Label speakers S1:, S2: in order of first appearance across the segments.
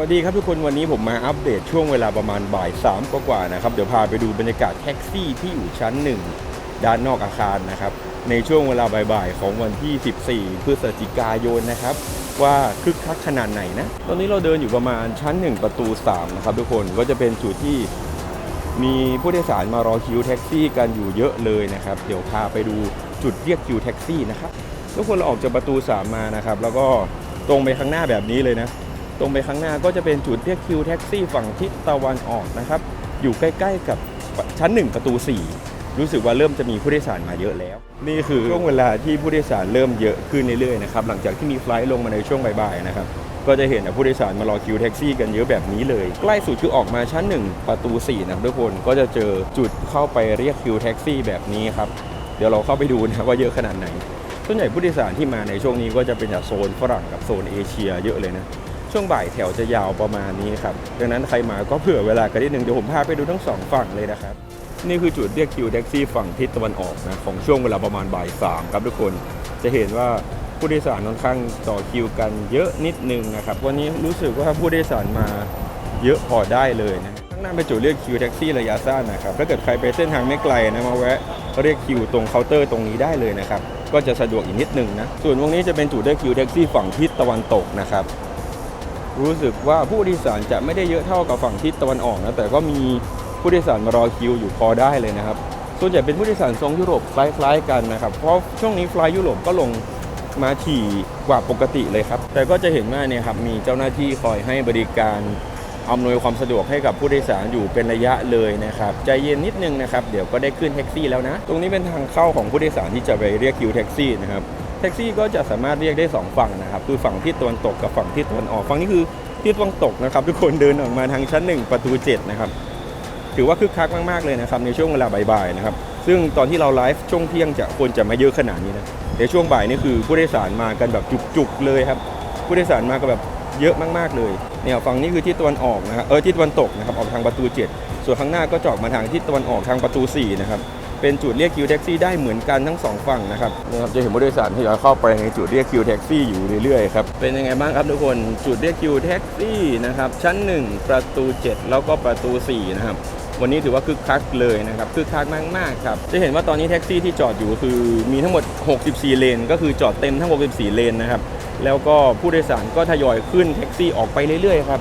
S1: วัสดีครับทุกคนวันนี้ผมมาอัปเดตช่วงเวลาประมาณบ่ายสามกว่าๆนะครับ เดี๋ยวพาไปดูบรรยากาศแท็กซี่ที่อยู่ชั้นหนึ่งด้านนอกอาคารนะครับ ในช่วงเวลาบ่ายๆของวันที่ 14 พฤศจิกายนนะครับ ว่าคึกคักขนาดไหนนะ ตอนนี้เราเดินอยู่ประมาณชั้น 1 ประตู 3 นะครับทุกคนก็จะเป็นจุดที่มีผู้โดยสารมารอคิวแท็กซี่กันอยู่เยอะเลยนะครับ เดี๋ยวพาไปดูจุดเรียกคิวแท็กซี่นะครับทุกคนเราออกจากประตู 3 มานะครับ แล้วก็ตรงไปข้างหน้าแบบนี้เลยนะ ตรงไปข้างหน้าก็จะเป็นจุดเรียกคิวแท็กซี่ฝั่งทิศตะวันออกนะครับ อยู่ใกล้ ๆ กับชั้น 1 ประตู 4 รู้สึกว่าเริ่มจะมีผู้โดยสารมาเยอะแล้ว นี่คือช่วงเวลาที่ผู้โดยสารเริ่มเยอะขึ้นเรื่อยๆนะครับหลังจากที่มีไฟล์ลงมาในช่วงบ่ายๆนะครับก็จะเห็นผู้โดยสารมารอคิวแท็กซี่กันเยอะแบบนี้เลย ใกล้สุดคือออกมาชั้น 1 ประตู4นะครับทุกคนก็จะเจอจุดเข้าไปเรียกคิวแท็กซี่แบบนี้ครับเดี๋ยวเราเข้าไปดูนะว่าเยอะขนาดไหนส่วนใหญ่ผู้โดยสารที่มาในช่วงนี้ก็จะเป็นจากโซนฝรั่งกับโซนเอเชียเยอะเลยนะ ช่วงบ่ายแถวจะยาวประมาณนี้ครับดังนั้นใครมาก็เผื่อเวลากันนิดนึงเดี๋ยวผมพาไปดูทั้งสองฝั่งเลยนะครับนี่คือจุดเรียกคิวแท็กซี่ฝั่งทิศตะวันออกนะของช่วงเวลาประมาณบ่ายสามครับทุกคนจะเห็นว่าผู้โดยสารค่อนข้างต่อคิวกันเยอะนิดนึงนะครับวันนี้รู้สึกว่าผู้โดยสารมาเยอะพอได้เลยนะข้างหน้าเป็นจุดเรียกคิวแท็กซี่ระยะสั้นนะครับถ้าเกิดใครไปเส้นทางไม่ไกลนะมาแวะเรียกคิวตรงเคาน์เตอร์ตรงนี้ได้เลยนะครับก็จะสะดวกอีกนิดนึงนะส่วนวงนี้จะเป็นจุดเรียกคิวแท็กซี่ฝั่งทิศตะวันตกนะครับ รู้สึกว่าผู้โดยสารจะไม่ได้เยอะเท่ากับฝั่งทิศตะวันออกนะ แต่ก็มีผู้โดยสารมารอคิวอยู่พอได้เลยนะครับ ส่วนใหญ่เป็นผู้โดยสารทรงยุโรปคล้ายๆกันนะครับ เพราะช่วงนี้ฟลายยุโรปก็ลงมาถี่กว่าปกติเลยครับ แต่ก็จะเห็นว่าเนี่ยครับมีเจ้าหน้าที่คอยให้บริการอำนวยความสะดวกให้กับผู้โดยสารอยู่เป็นระยะเลยนะครับ ใจเย็นนิดนึงนะครับ เดี๋ยวก็ได้ขึ้นแท็กซี่แล้วนะ ตรงนี้เป็นทางเข้าของผู้โดยสารที่จะไปเรียกคิวแท็กซี่นะครับ ท็กซี่ก็จะสามารถเรียกได้ 2 ฝั่งนะครับ คือฝั่งที่ตะวันตกกับฝั่งที่ตะวันออก ฝั่งนี้คือที่ตะวันตกนะครับ ทุกคนเดินออกมาทางชั้น 1 ประตู 7 นะครับ ถือว่าคึกคักมาก ๆ เลยนะครับ ในช่วงเวลาบ่ายๆนะครับ ซึ่งตอนที่เราไลฟ์ช่วงเที่ยงจะคนจะไม่เยอะขนาดนี้นะในช่วงบ่ายนี่คือผู้โดยสารมากันแบบจุกๆเลยครับ ผู้โดยสารมากันแบบเยอะมากๆเลยเนี่ยฝั่งนี้คือที่ตะวันออกนะครับเออที่ตะวันตกนะครับออกทางประตู 7 ส่วนข้างหน้าก็จออกมาทางที่ตะวันออกทางประตู4นะครับ เป็นจุดเรียกคิวแท็กซี่ได้เหมือนกันทั้งสองฝั่งนะครับนะครับจะเห็นผู้โดยสารที่เข้าไปในจุดเรียกคิวแท็กซี่อยู่เรื่อยๆครับเป็นยังไงบ้างครับทุกคนจุดเรียกคิวแท็กซี่นะครับชั้น 1 ประตู 7 แล้วก็ประตู4นะครับวันนี้ถือว่าคึกคักเลยนะครับคึกคักมากๆครับจะเห็นว่าตอนนี้แท็กซี่ที่จอดอยู่คือมีทั้งหมด 64 เลน ก็คือจอดเต็มทั้ง 64 เลนนะครับแล้วก็ผู้โดยสารก็ทยอยขึ้นแท็กซี่ออกไปเรื่อยๆครับ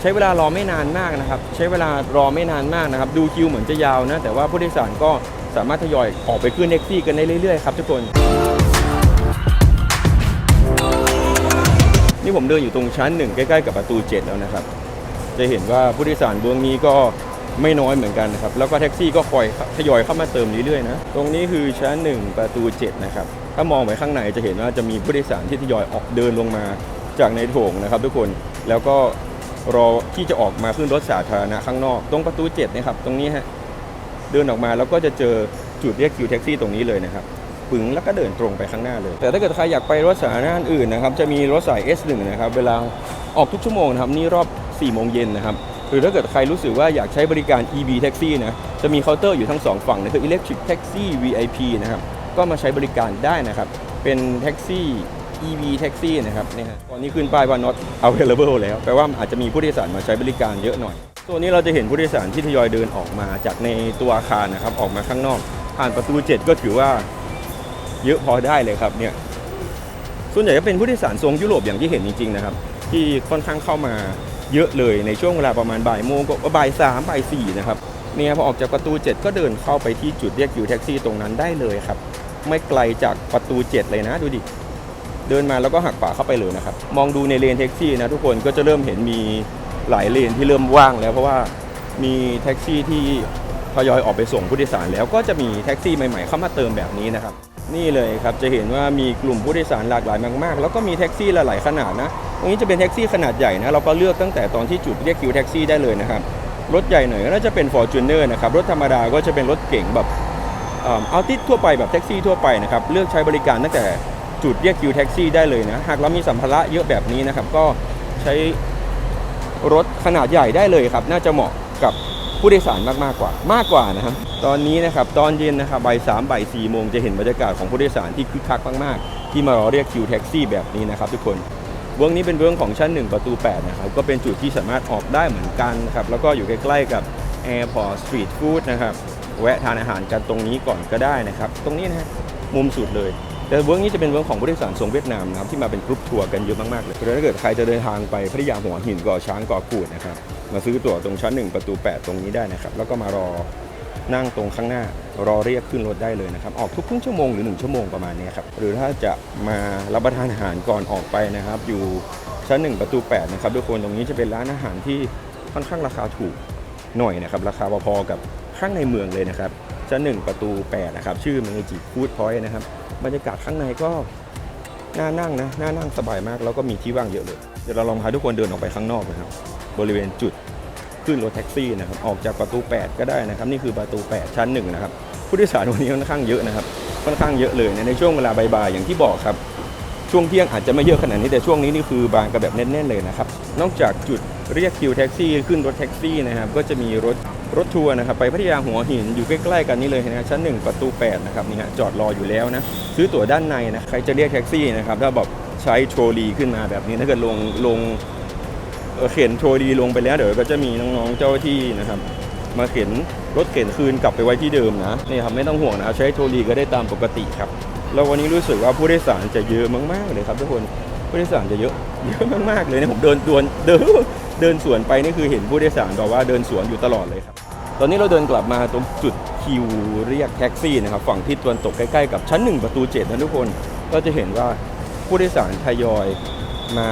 S1: ใช้เวลารอไม่นานมากนะครับ ใช้เวลารอไม่นานมากนะครับ ดูคิวเหมือนจะยาวนะ แต่ว่าผู้โดยสารก็ สามารถทยอยออกไปขึ้นแท็กซี่กันได้เรื่อยๆครับทุกคน นี่ผมเดินอยู่ตรงชั้นหนึ่งใกล้ๆกับประตู 7 แล้วนะครับ จะเห็นว่าผู้โดยสารเบื้องนี้ก็ไม่น้อยเหมือนกันนะครับ แล้วก็แท็กซี่ก็คอยทยอยเข้ามาเติมเรื่อยๆนะ ตรงนี้คือชั้น 1 ประตู 7 นะครับ ถ้ามองไปข้างในจะเห็นว่าจะมีผู้โดยสารที่ทยอยออกเดินลงมาจากในโถงนะครับ ทุกคน แล้วก็รอที่จะออกมาขึ้นรถสาธารณะข้างนอก ตรงประตู7นะครับ ตรงนี้ฮะ เดินออกมาแล้วก็จะเจอจุดเรียกคิวแท็กซี่ตรงนี้เลยนะครับปึงแล้วก็เดินตรงไปข้างหน้าเลย แต่ถ้าเกิดใครอยากไปรถสาธารณะอื่นนะครับจะมีรถสาย S1 นะครับเวลาออกทุกชั่วโมงนะครับนี่รอบ4โมงเย็นนะครับหรือถ้าเกิดใครรู้สึกว่าอยากใช้บริการ EV Taxi นะจะมีเคาน์เตอร์อยู่ทั้ง 2 ฝั่งนะคือ Electric Taxi VIP นะครับก็มาใช้บริการได้นะครับเป็นแท็กซี่ EV Taxi นะครับเนี่ยตอนนี้ขึ้นป้ายว่า not available แล้วแปลว่าอาจจะมีผู้โดยสารมาใช้บริการเยอะหน่อย ตัวนี้เราจะเห็นผู้โดยสารที่ทยอยเดินออกมาจากในตัวอาคารนะครับ ออกมาข้างนอกผ่านประตู 7 ก็ถือว่าเยอะพอได้เลยครับเนี่ยส่วนใหญ่ก็เป็นผู้โดยสารทรงยุโรปอย่างที่เห็นจริงๆนะครับ ที่ค่อนข้างเข้ามาเยอะเลยในช่วงเวลาประมาณบ่ายโมงก็บ่ายสามบ่ายสี่นะครับเนี่ยพอออกจากประตู 7 ก็เดินเข้าไปที่จุดเรียกคิวแท็กซี่ตรงนั้นได้เลยครับ ไม่ไกลจากประตู 7 เลยนะดูดิเดินมาแล้วก็หักขวาเข้าไปเลยนะครับ มองดูในเลนแท็กซี่นะทุกคนก็จะเริ่มเห็นมี หลายเลนที่เริ่มว่างแล้วเพราะว่ามีแท็กซี่ที่ทยอยออกไปส่งผู้โดยสารแล้วก็จะมีแท็กซี่ใหม่ๆเข้ามาเติมแบบนี้นะครับ นี่เลยครับจะเห็นว่ามีกลุ่มผู้โดยสารหลากหลายมากๆ แล้วก็มีแท็กซี่หลายๆขนาดนะตรงนี้จะเป็นแท็กซี่ขนาดใหญ่นะเราก็เลือกตั้งแต่ตอนที่จุดเรียกคิวแท็กซี่ได้เลยนะครับรถใหญ่หน่อยก็น่าจะเป็น Fortuner นะครับรถธรรมดาก็จะเป็นรถเก๋งแบบเอาติดทั่วไปแบบแท็กซี่ทั่วไปนะครับเลือกใช้บริการตั้งแต่จุดเรียกคิวแท็กซี่ได้เลยนะหากเรามีสัมภาระเยอะแบบนี้นะครับก็ใช้ รถขนาดใหญ่ได้เลยครับ น่าจะเหมาะกับผู้โดยสารมากมากกว่ามากกว่านะครับ ตอนนี้นะครับตอนเย็นนะครับบ่ายสามบ่ายสี่โมงจะเห็นบรรยากาศของผู้โดยสารที่คึกคักมากๆ ที่มารอเรียกคิวแท็กซี่แบบนี้นะครับทุกคนเวิร์กนี้เป็นเวิร์กของชั้น 1 ประตู 8 นะครับ ก็เป็นจุดที่สามารถออกได้เหมือนกันครับ แล้วก็อยู่ใกล้ๆกับ Airport Street Food นะครับ แวะทานอาหารกันตรงนี้ก่อนก็ได้นะครับ ตรงนี้นะฮะมุมสุดเลย แต่เวิร์กนี้จะเป็นเวิร์กของบริษัททรงเวียดนามนะครับที่มาเป็นกรุ๊ปทัวร์กันเยอะมากๆเลยถ้าเกิดใครจะเดินทางไปพัทยาหัวหินเกาะช้างเกาะกูดนะครับมาซื้อตั๋วตรงชั้น 1 ประตู 8 ตรงนี้ได้นะครับแล้วก็มารอนั่งตรงข้างหน้ารอเรียกขึ้นรถได้เลยนะครับ ออกทุกครึ่งชั่วโมงหรือ 1 ชั่วโมงประมาณนี้ครับ หรือถ้าจะมารับประทานอาหารก่อนออกไปนะครับ อยู่ชั้น 1 ประตู 8 นะครับทุกคนตรงนี้จะเป็นร้านอาหารที่ค่อนข้างราคาถูกหน่อยนะครับ ราคาพอๆกับข้างในเมืองเลยนะครับ ชั้น1ประตู 8 นะครับ ชื่อเมจิฟูดพอยต์นะครับ บรรยากาศข้างในก็น่านั่งนะน่านั่งสบายมาก แล้วก็มีที่ว่างเยอะเลย เดี๋ยวเราลองพาทุกคนเดินออกไปข้างนอกนะครับ บริเวณจุดขึ้นรถแท็กซี่นะครับ ออกจากประตู 8 ก็ได้นะครับ นี่คือประตู 8 ชั้นหนึ่งนะครับ ผู้โดยสารวันนี้ค่อนข้างเยอะนะครับ ค่อนข้างเยอะเลยในช่วงเวลาบ่ายๆอย่างที่บอกครับ ช่วงเที่ยงอาจจะไม่เยอะขนาดนี้แต่ช่วงนี้นี่คือบางกันแบบแน่นๆเลยนะครับ นอกจากจุดเรียกคิวแท็กซี่ขึ้นรถแท็กซี่นะครับ ก็จะมีรถ รถทัวร์นะครับไปพัทยาหัวหินอยู่ใกล้ๆกันนี่เลยนะชั้น1ประตู 8 นะครับนี่ฮะจอดรออยู่แล้วนะ ซื้อตั๋วด้านในนะใครจะเรียกแท็กซี่นะครับถ้าแบอกใช้โทรลีขึ้นมาแบบนี้ถ้าเกิดลงลงเข็นโทรีลงไปแล้วเดี๋ยวก็จะมีน้องๆเจ้าหน้าที่นะครับมาเข็นรถเข็นคืนกลับไปไว้ที่เดิมนะนี่ครับไม่ต้องห่วงนะใช้โทรีก็ได้ตามปกติครับแล้ววันนี้รู้สึกว่าผู้โดยสารจะเยอะมากๆเลยครับทุกคน ผู้โดยสารจะเยอะเยอะมากๆเลยนะผมเดินดวนเดินเดินสวนไปนี่คือเห็นผู้โดยสารแบบว่าเดินสวนอยู่ตลอดเลยครับ ตอนนี้เราเดินกลับมาตรงจุดคิวเรียกแท็กซี่นะครับฝั่งทิศตะวันตกใกล้ๆกับชั้นหนึ่งประตูเจ็ดนะทุกคนก็จะเห็นว่าผู้โดยสารทยอยมา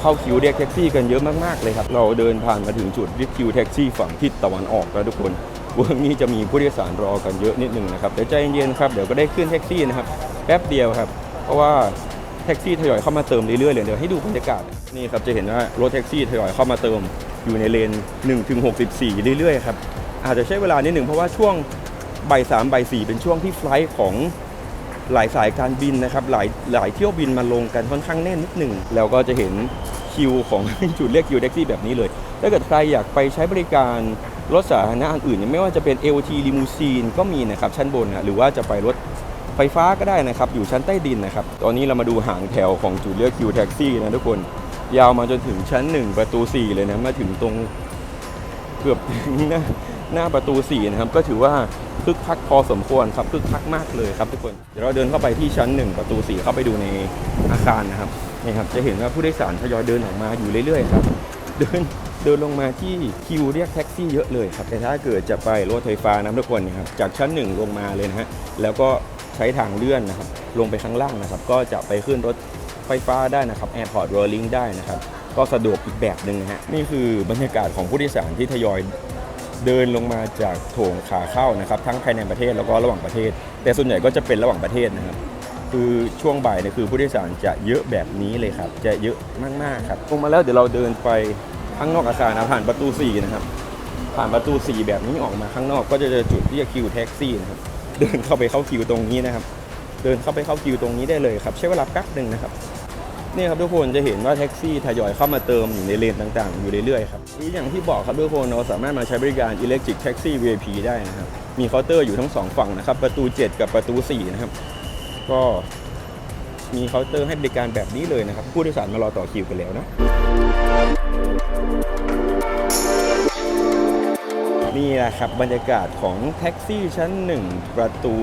S1: เข้าคิวเรียกแท็กซี่กันเยอะมากๆเลยครับ เราเดินผ่านมาถึงจุดเรียกคิวแท็กซี่ฝั่งทิศตะวันออกแล้วทุกคนวันนี้จะมีผู้โดยสารรอกันเยอะนิดนึงนะครับแต่ใจเย็นๆครับเดี๋ยวก็ได้ขึ้นแท็กซี่นะครับแป๊บเดียวครับ เพราะว่า แท็กซี่ทยอยเข้ามาเติมเรื่อยๆเลยเดี๋ยวให้ดูบรรยากาศนี่ครับจะเห็นว่ารถแท็กซี่ทยอยเข้ามาเติมอยู่ในเลน1ถึง64 เรื่อยๆครับอาจจะใช้เวลานิดหนึ่งเพราะว่าช่วงบ่ายสามบ่ายสี่เป็นช่วงที่ไฟลท์ของหลายสายการบินนะครับหลายหลายเที่ยวบินมาลงกันค่อนข้างแน่นนิดหนึ่งแล้วก็จะเห็นคิวของ จุดเรียกคิวแท็กซี่แบบนี้เลย ถ้าเกิดใครอยากไปใช้บริการรถสาธารณะอันอื่นเนี่ยไม่ว่าจะเป็น LT ลิมูซีนก็มีนะครับชั้นบนนะหรือว่าจะไปรถ ไฟฟ้าก็ได้นะครับ อยู่ชั้นใต้ดินนะครับ ตอนนี้เรามาดูหางแถวของจุดเรียกคิวแท็กซี่นะทุกคน ยาวมาจนถึงชั้น 1 ประตู 4 เลยนะ มาถึงตรงเกือบถึงหน้าหน้าประตู 4 นะครับ ก็ถือว่าคึกคักพอสมควรครับคึกคักมากเลยครับทุกคน เดี๋ยวเราเดินเข้าไปที่ชั้น 1 ประตู 4 เข้าไปดูในอาคารนะครับนี่ครับ จะเห็นว่าผู้โดยสารทยอยเดินออกมาอยู่เรื่อยๆครับ เดินเดินลงมาที่คิวเรียกแท็กซี่เยอะเลยครับ แต่ถ้าเกิดจะไปรถไฟฟ้านะทุกคนนะครับจากชั้น 1 ลงมาเลยนะฮะแล้วก็ ใช้ทางเลื่อนนะครับลงไปข้างล่างนะครับ ก็จะไปขึ้นรถไฟฟ้าได้นะครับ Airport Rolling ได้นะครับ ก็สะดวกอีกแบบหนึ่งนะฮะนี่คือบรรยากาศของผู้โดยสารที่ทยอยเดินลงมาจากโถงขาเข้านะครับ ทั้งภายในประเทศแล้วก็ระหว่างประเทศ แต่ส่วนใหญ่ก็จะเป็นระหว่างประเทศนะครับ คือช่วงบ่ายเนี่ยคือผู้โดยสารจะเยอะแบบนี้เลยครับ จะเยอะมากๆครับลงมาแล้วเดี๋ยวเราเดินไปข้างนอกอาคารนะผ่านประตู4นะครับผ่านประตู 4 แบบนี้ออกมาข้างนอกก็จะเจอจุดที่จะคิวแท็กซี่นะครับ เดินเข้าไปเข้าคิวตรงนี้นะครับ เดินเข้าไปเข้าคิวตรงนี้ได้เลยครับ ใช้เวลาแป๊บหนึ่งนะครับนี่ครับทุกคนจะเห็นว่าแท็กซี่ทยอยเข้ามาเติมอยู่ในเลนต่างๆ อยู่เรื่อยๆครับนี่อย่างที่บอกครับทุกคนเราสามารถมาใช้บริการ Electric Taxi VIP ได้นะครับ มีเคาน์เตอร์อยู่ทั้งสองฝั่งนะครับ ประตู 7 กับประตู 4 นะครับ ก็มีเคาน์เตอร์ให้บริการแบบนี้เลยนะครับ ผู้โดยสารมารอต่อคิวกันแล้วนะ นี่แหละครับบรรยากาศของแท็กซี่ชั้น 1 ประตู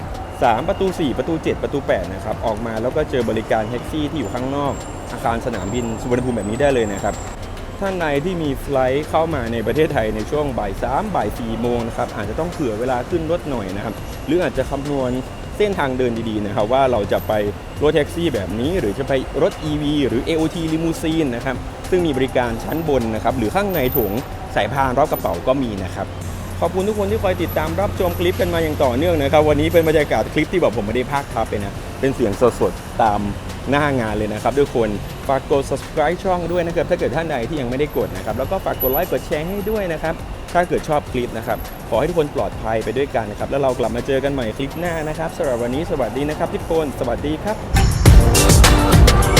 S1: 3 ประตู 4 ประตู 7 ประตู 8 นะครับ ออกมาแล้วก็เจอบริการแท็กซี่ที่อยู่ข้างนอก อาคารสนามบินสุวรรณภูมิแบบนี้ได้เลยนะครับ ท่านใดที่มีไฟลท์เข้ามาในประเทศไทยในช่วงบ่าย3บ่าย4โมงนะครับอาจจะต้องเผื่อเวลาขึ้นรถหน่อยนะครับ หรืออาจจะคำนวณเส้นทางเดินดีๆนะครับว่าเราจะไปรถแท็กซี่แบบนี้ หรือจะไปรถ EV หรือ AOT ลิมูซีนนะครับซึ่งมีบริการชั้นบนนะครับหรือข้างในถุง สายพานรอบกระเป๋าก็มีนะครับขอบคุณทุกคนที่คอยติดตามรับชมคลิปกันมาอย่างต่อเนื่องนะครับ วันนี้เป็นบรรยากาศคลิปที่แบบผมไม่ได้พากทับไปนะ เป็นเสียงสดๆ ตามหน้างานเลยนะครับทุกคนฝากกด subscribe ช่องด้วยนะครับถ้าเกิดท่านใดที่ยังไม่ได้กดนะครับ แล้วก็ฝากกดไลค์กดแชร์ให้ด้วยนะครับ ถ้าเกิดชอบคลิปนะครับ ขอให้ทุกคนปลอดภัยไปด้วยกันนะครับ แล้วเรากลับมาเจอกันใหม่คลิปหน้านะครับสำหรับวันนี้สวัสดีนะครับทุกคนสวัสดีครับ